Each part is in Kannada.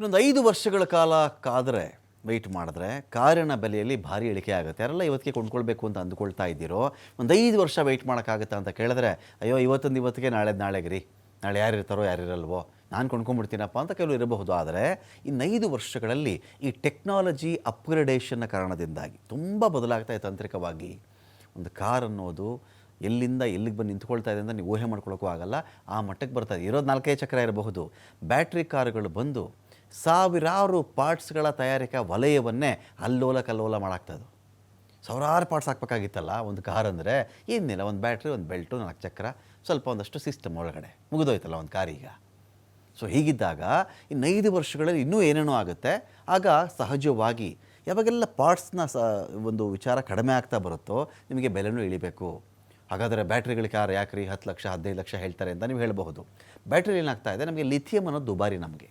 ಇನ್ನೊಂದು ಐದು ವರ್ಷಗಳ ಕಾಲ ಕಾದರೆ ವೆಯ್ಟ್ ಮಾಡಿದ್ರೆ ಕಾರಿನ ಬೆಲೆಯಲ್ಲಿ ಭಾರಿ ಇಳಿಕೆ ಆಗುತ್ತೆ. ಯಾರೆಲ್ಲ ಇವತ್ತಿಗೆ ಕೊಂಡ್ಕೊಳ್ಬೇಕು ಅಂತ ಅಂದ್ಕೊಳ್ತಾ ಇದ್ದೀರೋ, ಒಂದು ಐದು ವರ್ಷ ವೆಯ್ಟ್ ಮಾಡೋಕ್ಕಾಗುತ್ತಾ ಅಂತ ಕೇಳಿದ್ರೆ, ಅಯ್ಯೋ, ಇವತ್ತೊಂದು ಇವತ್ತಿಗೆ ನಾಳೆ ನಾಳೆಗೆ ರೀ ನಾಳೆ ಯಾರಿರ್ತಾರೋ, ಯಾರಿರಲ್ವೋ. ನಾನು ಕೊಂಡ್ಕೊಂಡ್ಬಿಡ್ತೀನಪ್ಪ ಅಂತ ಕೆಲವರು ಇರಬಹುದು. ಆದರೆ ಇನ್ನೈದು ವರ್ಷಗಳಲ್ಲಿ ಈ ಟೆಕ್ನಾಲಜಿ ಅಪ್ಗ್ರೇಡೇಷನ್ನ ಕಾರಣದಿಂದಾಗಿ ತುಂಬ ಬದಲಾಗ್ತಾ ಇದೆ ತಾಂತ್ರಿಕವಾಗಿ. ಒಂದು ಕಾರ್ ಅನ್ನೋದು ಎಲ್ಲಿಂದ ಎಲ್ಲಿಗೆ ಬಂದು ನಿಂತ್ಕೊಳ್ತಾ ಇದೆ ಅಂತ ನೀವು ಊಹೆ ಮಾಡ್ಕೊಳ್ಳೋಕ್ಕೂ ಆಗಲ್ಲ. ಆ ಮಟ್ಟಕ್ಕೆ ಬರ್ತಾ ಇದೆ. ಇರೋದು ನಾಲ್ಕೈದು ಚಕ್ರ ಇರಬಹುದು. ಬ್ಯಾಟ್ರಿ ಕಾರುಗಳು ಬಂದು ಸಾವಿರಾರು ಪಾರ್ಟ್ಸ್ಗಳ ತಯಾರಿಕಾ ವಲಯವನ್ನೇ ಅಲ್ಲೋಲ ಕಲ್ಲೋಲ ಮಾಡಾಕ್ತದ್ದು ಸಾವಿರಾರು ಪಾರ್ಟ್ಸ್ ಹಾಕ್ಬೇಕಾಗಿತ್ತಲ್ಲ ಒಂದು ಕಾರ್ ಅಂದರೆ ಏನಿಲ್ಲ ಒಂದು ಬ್ಯಾಟ್ರಿ, ಒಂದು ಬೆಲ್ಟು, ನಾಲ್ಕು ಚಕ್ರ, ಸ್ವಲ್ಪ ಒಂದಷ್ಟು ಸಿಸ್ಟಮ್ ಒಳಗಡೆ ಮುಗಿದೋಯ್ತಲ್ಲ ಒಂದು ಕಾರೀಗ ಸೊ ಹೀಗಿದ್ದಾಗ ಇನ್ನೈದು ವರ್ಷಗಳಲ್ಲಿ ಇನ್ನೂ ಏನೇನೋ ಆಗುತ್ತೆ. ಆಗ ಸಹಜವಾಗಿ ಯಾವಾಗೆಲ್ಲ ಪಾರ್ಟ್ಸ್ನ ಸ, ಒಂದು ವಿಚಾರ ಕಡಿಮೆ ಆಗ್ತಾ ಬರುತ್ತೋ ನಿಮಗೆ ಬೆಲೆನೂ ಇಳಿಬೇಕು. ಹಾಗಾದರೆ ಬ್ಯಾಟ್ರಿಗಳಿಗೆ ಯಾರು ಯಾಕ್ರಿ ಹತ್ತು ಲಕ್ಷ, ಹದಿನೈದು ಲಕ್ಷ ಹೇಳ್ತಾರೆ ಅಂತ ನೀವು ಹೇಳಬಹುದು. ಬ್ಯಾಟ್ರಿ ಏನಾಗ್ತಾ ಇದೆ? ನಮಗೆ ಲಿಥಿಯಮ್ ಅನ್ನೋದು ದುಬಾರಿ ನಮಗೆ.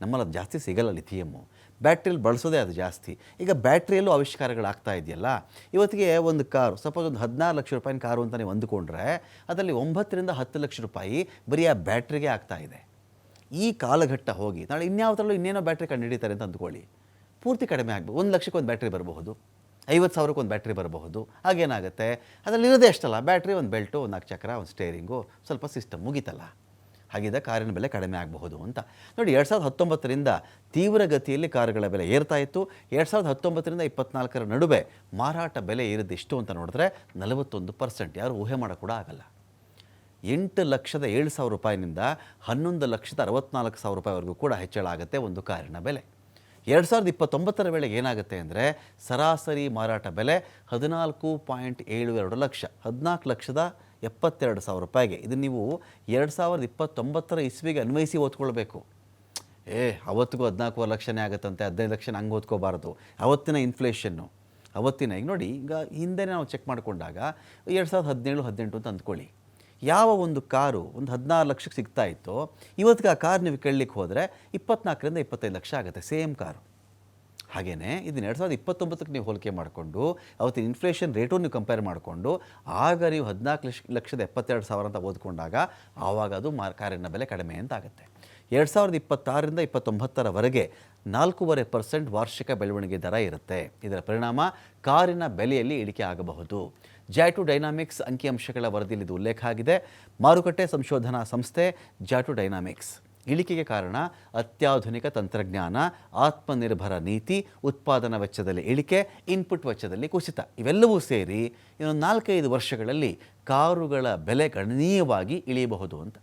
ನಮ್ಮಲ್ಲಿ ಅದು ಜಾಸ್ತಿ ಸಿಗಲ್ಲ ಲಿಥಿಯಮ್ಮು. ಬ್ಯಾಟ್ರಿಯಲ್ಲಿ ಬಳಸೋದೇ ಅದು ಜಾಸ್ತಿ. ಈಗ ಬ್ಯಾಟ್ರಿಯಲ್ಲೂ ಆವಿಷ್ಕಾರಗಳಾಗ್ತಾ ಇದೆಯಲ್ಲ? ಇವತ್ತಿಗೆ ಒಂದು ಕಾರು, ಸಪೋಸ್ ಒಂದು ಹದಿನಾರು ಲಕ್ಷ ರೂಪಾಯಿನ ಕಾರು ಅಂತ ನೀವು ಅಂದುಕೊಂಡ್ರೆ, ಅದರಲ್ಲಿ ಒಂಬತ್ತರಿಂದ ಹತ್ತು ಲಕ್ಷ ರೂಪಾಯಿ ಬರೀ ಆ ಬ್ಯಾಟ್ರಿಗೆ ಆಗ್ತಾ ಇದೆ. ಈ ಕಾಲಘಟ್ಟ ಹೋಗಿ, ನಾಳೆ ಇನ್ಯಾವುದ್ರಲ್ಲೂ ಇನ್ನೇನೋ ಬ್ಯಾಟ್ರಿ ಕಂಡು ಹಿಡಿತಾರೆ ಅಂತ ಅಂದ್ಕೊಳ್ಳಿ. ಪೂರ್ತಿ ಕಡಿಮೆ ಆಗ್ಬೋದು. ಒಂದು ಲಕ್ಷಕ್ಕೆ ಒಂದು ಬ್ಯಾಟ್ರಿ ಬರಬಹುದು. ಐವತ್ತು ಸಾವಿರಕ್ಕೆ ಒಂದು ಬ್ಯಾಟ್ರಿ ಬರಬಹುದು. ಹಾಗೇನಾಗುತ್ತೆ? ಅದರಲ್ಲಿ ಇರೋದೇ ಅಷ್ಟಲ್ಲ. ಬ್ಯಾಟ್ರಿ, ಒಂದು ಬೆಲ್ಟು, ಒಂದು ನಾಲ್ಕು ಚಕ್ರ, ಒಂದು ಸ್ಟೇರಿಂಗು, ಸ್ವಲ್ಪ ಸಿಸ್ಟಮ್ ಮುಗೀತಲ್ಲ. ಹಾಗಿದ್ದ ಕಾರಿನ ಬೆಲೆ ಕಡಿಮೆ ಆಗಬಹುದು ಅಂತ. ನೋಡಿ, ಎರಡು ಸಾವಿರದ ಹತ್ತೊಂಬತ್ತರಿಂದ ತೀವ್ರಗತಿಯಲ್ಲಿ ಕಾರುಗಳ ಬೆಲೆ ಏರ್ತಾ ಇತ್ತು. ಎರಡು ಸಾವಿರದ ಹತ್ತೊಂಬತ್ತರಿಂದ ಇಪ್ಪತ್ನಾಲ್ಕರ ನಡುವೆ ಮಾರಾಟ ಬೆಲೆ ಏರಿದ್ದಿಷ್ಟು ಅಂತ ನೋಡಿದ್ರೆ ನಲವತ್ತೊಂದು ಪರ್ಸೆಂಟ್. ಯಾರು ಊಹೆ ಮಾಡೋ ಕೂಡ ಆಗಲ್ಲ. ಎಂಟು ಲಕ್ಷದ ಏಳು ಸಾವಿರ ರೂಪಾಯಿನಿಂದ ಹನ್ನೊಂದು ಲಕ್ಷದ ಅರವತ್ನಾಲ್ಕು ಸಾವಿರ ರೂಪಾಯಿವರೆಗೂ ಕೂಡ ಹೆಚ್ಚಳ ಆಗುತ್ತೆ ಒಂದು ಕಾರಿನ ಬೆಲೆ. ಎರಡು ಸಾವಿರದ ಇಪ್ಪತ್ತೊಂಬತ್ತರ ವೇಳೆಗೆ ಏನಾಗುತ್ತೆ ಅಂದರೆ ಸರಾಸರಿ ಮಾರಾಟ ಬೆಲೆ ಹದಿನಾಲ್ಕು ಪಾಯಿಂಟ್ ಏಳು ಎರಡು ಲಕ್ಷ, ಹದಿನಾಲ್ಕು ಲಕ್ಷದ ಎಪ್ಪತ್ತೆರಡು ಸಾವಿರ ರೂಪಾಯಿಗೆ. ಇದು ನೀವು ಎರಡು ಸಾವಿರದ ಇಪ್ಪತ್ತೊಂಬತ್ತರ ಇಸ್ವಿಗೆ ಅನ್ವಯಿಸಿ ಓದ್ಕೊಳ್ಬೇಕು. ಏ, ಅವತ್ತಿಗೂ ಹದಿನಾಲ್ಕು ಲಕ್ಷನೇ ಆಗುತ್ತಂತೆ, ಹದಿನೈದು ಲಕ್ಷ ಹಂಗೆ ಓದ್ಕೋಬಾರ್ದು. ಅವತ್ತಿನ ಇನ್ಫ್ಲೇಷನ್ನು ಅವತ್ತಿನ, ಈಗ ನೋಡಿ, ಈಗ ಹಿಂದೆ ನಾವು ಚೆಕ್ ಮಾಡಿಕೊಂಡಾಗ ಎರಡು ಸಾವಿರದ ಹದಿನೇಳು, ಹದಿನೆಂಟು ಅಂತ ಅಂದ್ಕೊಳ್ಳಿ. ಯಾವ ಒಂದು ಕಾರು ಒಂದು ಹದಿನಾರು ಲಕ್ಷಕ್ಕೆ ಸಿಗ್ತಾ ಇತ್ತೋ, ಇವತ್ತಿಗೆ ಆ ಕಾರ್ ನೀವು ಕೇಳಲಿಕ್ಕೆ ಹೋದರೆ ಇಪ್ಪತ್ನಾಲ್ಕರಿಂದ ಇಪ್ಪತ್ತೈದು ಲಕ್ಷ ಆಗುತ್ತೆ, ಸೇಮ್ ಕಾರು. ಹಾಗೆಯೇ ಇದನ್ನ ಎರಡು ಸಾವಿರದ ಇಪ್ಪತ್ತೊಂಬತ್ತಕ್ಕೆ ನೀವು ಹೋಲಿಕೆ ಮಾಡಿಕೊಂಡು, ಅವತ್ತಿನ ಇನ್ಫ್ಲೇಷನ್ ರೇಟು ನೀವು ಕಂಪೇರ್ ಮಾಡಿಕೊಂಡು, ಆಗ ನೀವು ಹದಿನಾಲ್ಕು ಲಕ್ಷ, ಲಕ್ಷದ ಎಪ್ಪತ್ತೆರಡು ಸಾವಿರ ಅಂತ ಓದ್ಕೊಂಡಾಗ ಆವಾಗ ಅದು ಮಾರ್ ಕಾರಿನ ಬೆಲೆ ಕಡಿಮೆ ಅಂತ ಆಗುತ್ತೆ. ಎರಡು ಸಾವಿರದ ಇಪ್ಪತ್ತಾರರಿಂದ ಇಪ್ಪತ್ತೊಂಬತ್ತರವರೆಗೆ ನಾಲ್ಕೂವರೆ ಪರ್ಸೆಂಟ್ ವಾರ್ಷಿಕ ಬೆಳವಣಿಗೆ ದರ ಇರುತ್ತೆ. ಇದರ ಪರಿಣಾಮ ಕಾರಿನ ಬೆಲೆಯಲ್ಲಿ ಇಳಿಕೆ ಆಗಬಹುದು. ಜಾಟು ಡೈನಾಮಿಕ್ಸ್ ಅಂಕಿಅಂಶಗಳ ವರದಿಯಲ್ಲಿ ಇದು ಉಲ್ಲೇಖ ಆಗಿದೆ. ಮಾರುಕಟ್ಟೆ ಸಂಶೋಧನಾ ಸಂಸ್ಥೆ ಜಾಟು ಡೈನಾಮಿಕ್ಸ್. ಇಳಿಕೆಗೆ ಕಾರಣ ಅತ್ಯಾಧುನಿಕ ತಂತ್ರಜ್ಞಾನ, ಆತ್ಮನಿರ್ಭರ ನೀತಿ, ಉತ್ಪಾದನಾ ವೆಚ್ಚದಲ್ಲಿ ಇಳಿಕೆ ಇನ್ಪುಟ್ ವೆಚ್ಚದಲ್ಲಿ ಕುಸಿತ. ಇವೆಲ್ಲವೂ ಸೇರಿ ಇನ್ನೊಂದು ನಾಲ್ಕೈದು ವರ್ಷಗಳಲ್ಲಿ ಕಾರುಗಳ ಬೆಲೆ ಗಣನೀಯವಾಗಿ ಇಳಿಯಬಹುದು ಅಂತ